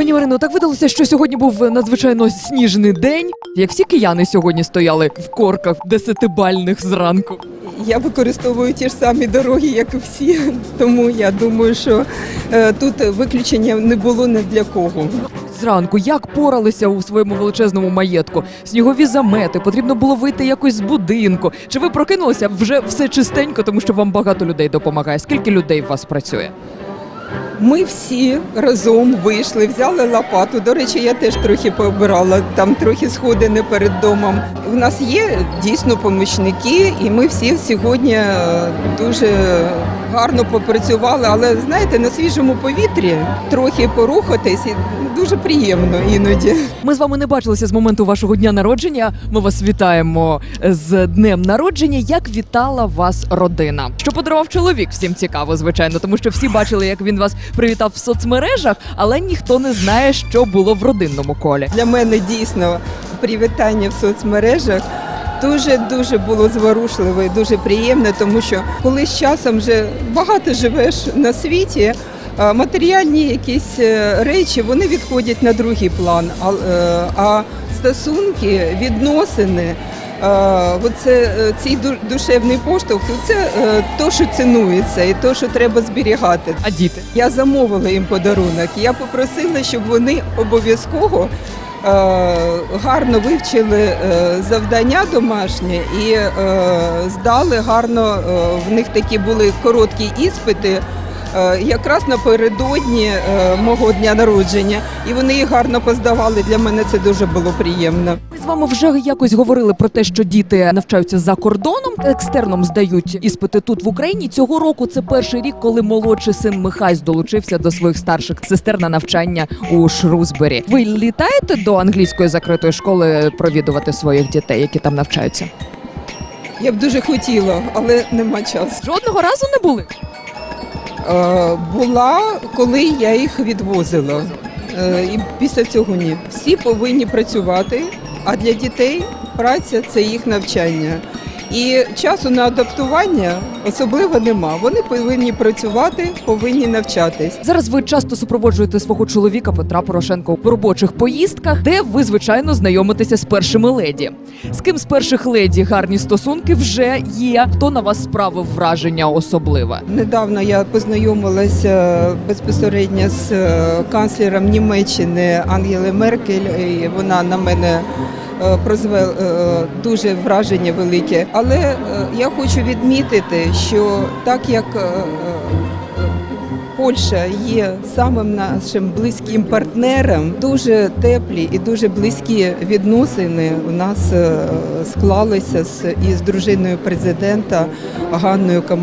Пані Марино, так видалося, що сьогодні був надзвичайно сніжний день. Як всі кияни сьогодні стояли в корках десятибальних зранку. Я використовую ті ж самі дороги, як і всі. Тому я думаю, що е, тут виключення не було не для кого. Зранку як поралися у своєму величезному маєтку? Снігові замети, потрібно було вийти якось з будинку. Чи ви прокинулися вже все чистенько, тому що вам багато людей допомагає? Скільки людей у вас працює? Ми всі разом вийшли, взяли лопату. До речі, я теж трохи пообирала, там трохи сходини перед домом. У нас є дійсно помічники, і ми всі сьогодні е, дуже гарно попрацювали. Але знаєте, на свіжому повітрі трохи порухатись і дуже приємно іноді. Ми з вами не бачилися з моменту вашого дня народження. Ми вас вітаємо з днем народження. Як вітала вас родина? Що подарував чоловік? Всім цікаво, звичайно, тому що всі бачили, як він вас привітав в соцмережах, але ніхто не знає, що було в родинному колі. Для мене дійсно привітання в соцмережах дуже дуже було зворушливо і дуже приємно, тому що коли з часом вже багато живеш на світі. е, Матеріальні якісь е, речі вони відходять на другий план. А, е, а стосунки, відносини, оце, цей душевний поштовх, це то, що цінується, і то, що треба зберігати. А діти? Я замовила їм подарунок. Я попросила, щоб вони обов'язково гарно вивчили е, завдання домашнє і е, здали гарно. е, в них такі були короткі іспити. Е, Якраз напередодні е, мого дня народження, і вони їх гарно поздавали. Для мене це дуже було приємно. Ми з вами вже якось говорили про те, що діти навчаються за кордоном, екстерном здають іспити тут в Україні. Цього року це перший рік, коли молодший син Михась долучився до своїх старших сестер на навчання у Шрусбері. Ви літаєте до англійської закритої школи провідувати своїх дітей, які там навчаються? Я б дуже хотіла, але нема часу. Жодного разу не були. Е, була, коли я їх відвозила. Е, І після цього ні. Всі повинні працювати, а для дітей праця це їх навчання. І часу на адаптування особливо нема. Вони повинні працювати, повинні навчатись. Зараз ви часто супроводжуєте свого чоловіка Петра Порошенка в робочих поїздках, де ви звичайно знайомитеся з першими леді. З ким з перших леді гарні стосунки вже є? Хто на вас справив враження особливе? Недавно я познайомилася безпосередньо з е, канцлером Німеччини Ангели Меркель. І вона на мене е, е, дуже враження велике. Але е, я хочу відмітити, що так як Польща є самим нашим близьким партнером, дуже теплі і дуже близькі відносини у нас склалися з із дружиною президента Ганною Камаловською.